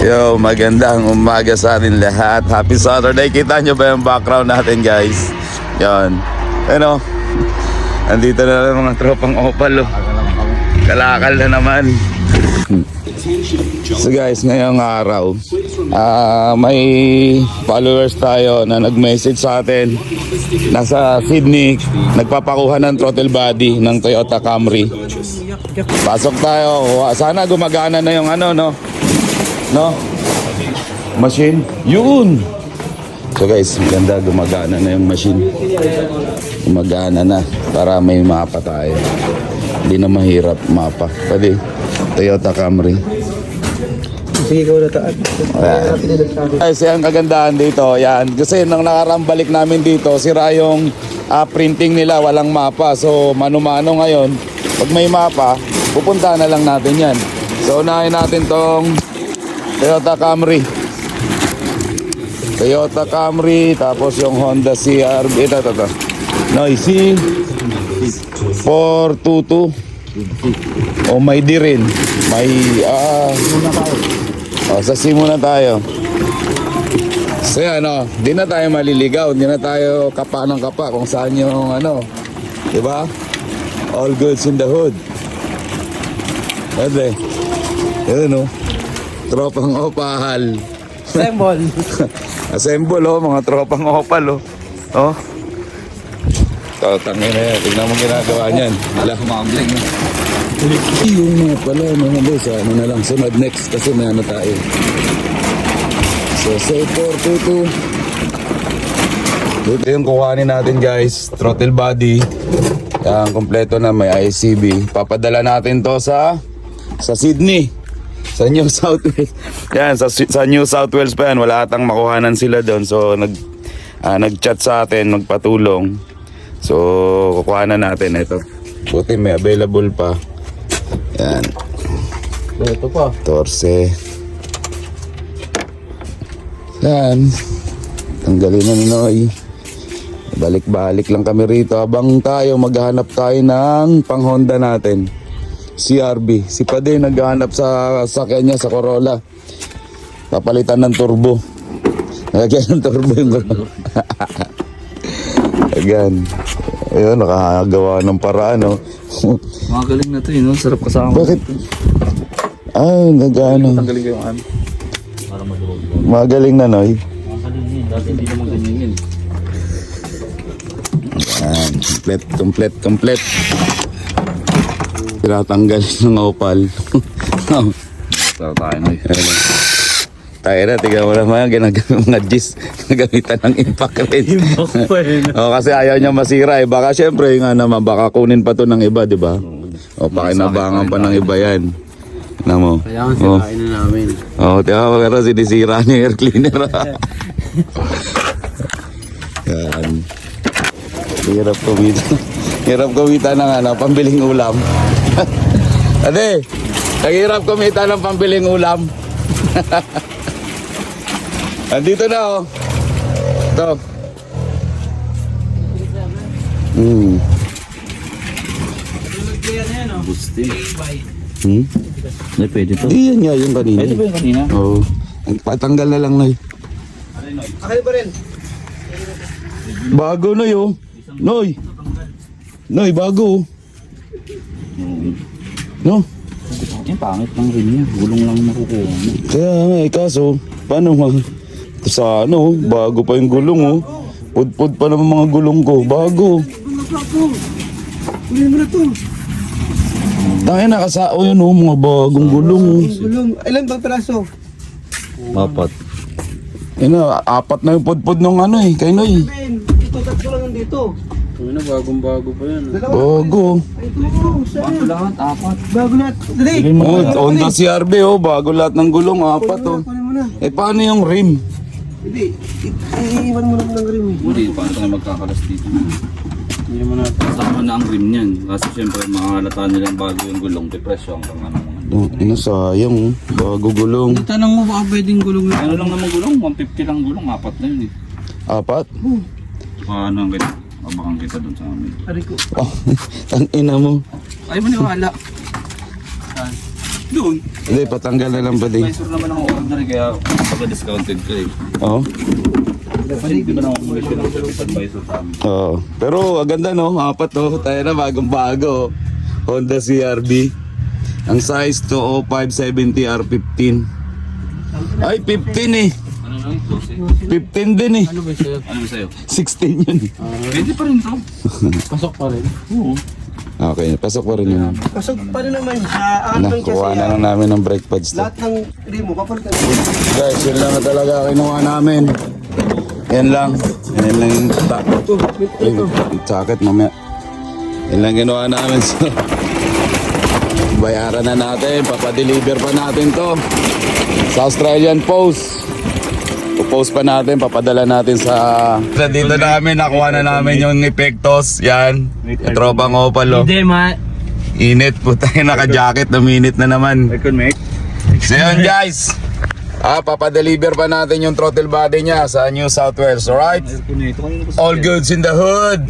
Yo, magandang umaga sa atin lahat. Happy Saturday. Kita nyo ba yung background natin, guys? Yan. Ano? Andito na lang mga tropang opal, oh. Kalakal na naman. So guys, ngayong araw, ah may followers tayo na nag-message sa atin. Nasa Sydney, nagpapakuha ng throttle body ng Toyota Camry. Pasok tayo. Sana gumagana na yung ano, no? No? Machine? Yun! So guys, maganda gumagana na yung machine. Gumagana na para may mapa tayo. Hindi na mahirap mapa. Pwede. Toyota Camry. Sige, ikaw na taan. Ayan. Ay, siya ang kagandahan dito. Yan. Kasi nang nakarang balik namin dito, sira yung ah, printing nila, walang mapa. So, mano-mano ngayon. Pag may mapa, pupunta na lang natin yan. So, unahin natin tong Toyota Camry. Toyota Camry, tapos yung Honda CRV. Ito, ito, ito. Noisy 422. O may di rin. May, ah... O, sa C muna tayo. So yan, ano, di na tayo maliligaw, di na tayo kapa ng kapa kung saan yung ano, di ba? All goods in the hood. Pwede. Yan, no? Tropang opal. Symbol. Assemble, oh, mga tropang opal, oh. Oh. So, tangin na yan. Tignan mo ginagawa niyan. Wala, kumambling. Yung mga pala, mga boss, ah, ano na lang, sunod next kasi may ano tayo. So, say 422. Ito yung kuhanin natin guys, throttle body. Yan, kompleto na may ICB. Papadala natin to sa sa Sydney. Sa New South Wales. Yan, sa, sa New South Wales pa yan. Wala atang makuhanan sila doon. So, nag, ah, nag-chat sa atin, magpatulong. So, kukuha na natin ito. Buti may available pa. Yan, Ito pa. torse. Yan. Tanggalin na ni Noy. Balik-balik lang kami rito habang tayo maghahanap tayo ng pang Honda natin. CRB. Si Pade naghahanap sa sakyan niya sa Corolla. Papalitan ng turbo. Lagyan ng turbo yung. Again. Ayun, nakagawa ng paraan, no? Mga galing na to yun, no? sarap kasama. Bakit? Ah, nag-ano. Tanggalin ko yung ano. Para maluwag. Magaling na, Noy. Mga galing yun, dati hindi naman ganyan yun. Yan, complete, complete, complete. Tinatanggal ng opal. Tara tayo na Ayan. Tayo na, tignan mo naman, ginagamit mga G's, ginagamitan ng impact rin. o, kasi ayaw niya masira eh. Baka syempre, nga naman, baka kunin pa to ng iba, di ba? O, pakinabangan pa ng iba yan. Ano mo? Kailangan Oh. sirain na namin. Oo, oh, tiyo, pero sinisira ni air cleaner. Yan. Hirap kumita. Hirap kumita ng ano, pambiling ulam. Ate, naghirap kumita ng pambiling ulam. Andito na oh. Ito. Hmm. Bustin. Hmm? Hindi, pwede to. Di yan nga yung kanina. Pwede ba yung kanina? Oo. Oh. Patanggal na lang na Akali pa rin. Bago na yo. Noy. Noy, bago. No? Yung pangit lang rin niya. Gulong lang makukuha mo. Kaya nga eh, kaso, paano ma... Sa ano, bago pa yung gulong oh. Pudpud pa naman mga gulong ko. Bago. Kunin mo na to. Tayo nakasao yun oh, mga bagong gulong oh. Gulong. Ilan bang peraso? Apat. Yan na, apat na yung pudpud ng ano eh, kay Noy. Ben, ito tatlo lang nandito. Ano na, bagong bago pa yan. Dalawa. Bago. Ito, saan? Lahat, apat. Bago lahat. Dali. Oh, Honda CRV oh, bago lahat ng gulong, apat oh. Kunin mo na. Eh paano yung rim? Hindi. Iiwan mo na ng rim. eh. Hindi, paano tayo magkakalas dito? Hindi naman natin kasama na ang rim niyan. Kasi syempre, makahalata nilang bago yung gulong. Depresyo ang ano. Oh, ano sayang oh, bago gulong. Tanong mo baka pwedeng gulong. Ano lang naman gulong? 150 lang gulong. Apat na yun eh. Apat? Paano ang kita? Abakan kita doon sa amin. Ari ko. Oh, tang ina mo. Ay maniwala. Doon. Hindi, patanggal na lang ba din? Advisor naman ako order kaya pagka-discounted ko eh. Oo. Amin? Oo. Pero ang ganda no, apat to. Tayo na bagong bago. Honda CRV. Ang size to 0570 R15. Ay, 15 eh. Ano lang ito? Si- 15 din eh. Ano ba sa'yo? Ano sa'yo? 16 yun. Pwede pa rin to. Pasok pa rin. Oo. Okay, pasok pa rin yun. Pasok pa rin naman sa ano kasi Nakuha na lang namin ng brake pads to. lahat ng rim mo, papalitan mo. Guys, yun lang na talaga kinuha namin. Yan lang. Yan lang yung ta- Ay, jacket mamaya. Yan lang ginawa namin. So, bayaran na natin. Papadeliver pa natin to. Sa Australian Post. Post pa natin, papadala natin sa... Dito namin, nakuha na namin yung epektos. Yan. Yung tropang opal, oh. Hindi, ma. Init po tayo, naka-jacket na minute na naman. So yun guys, ah, papadeliver pa natin yung throttle body niya sa New South Wales, alright? All goods in the hood.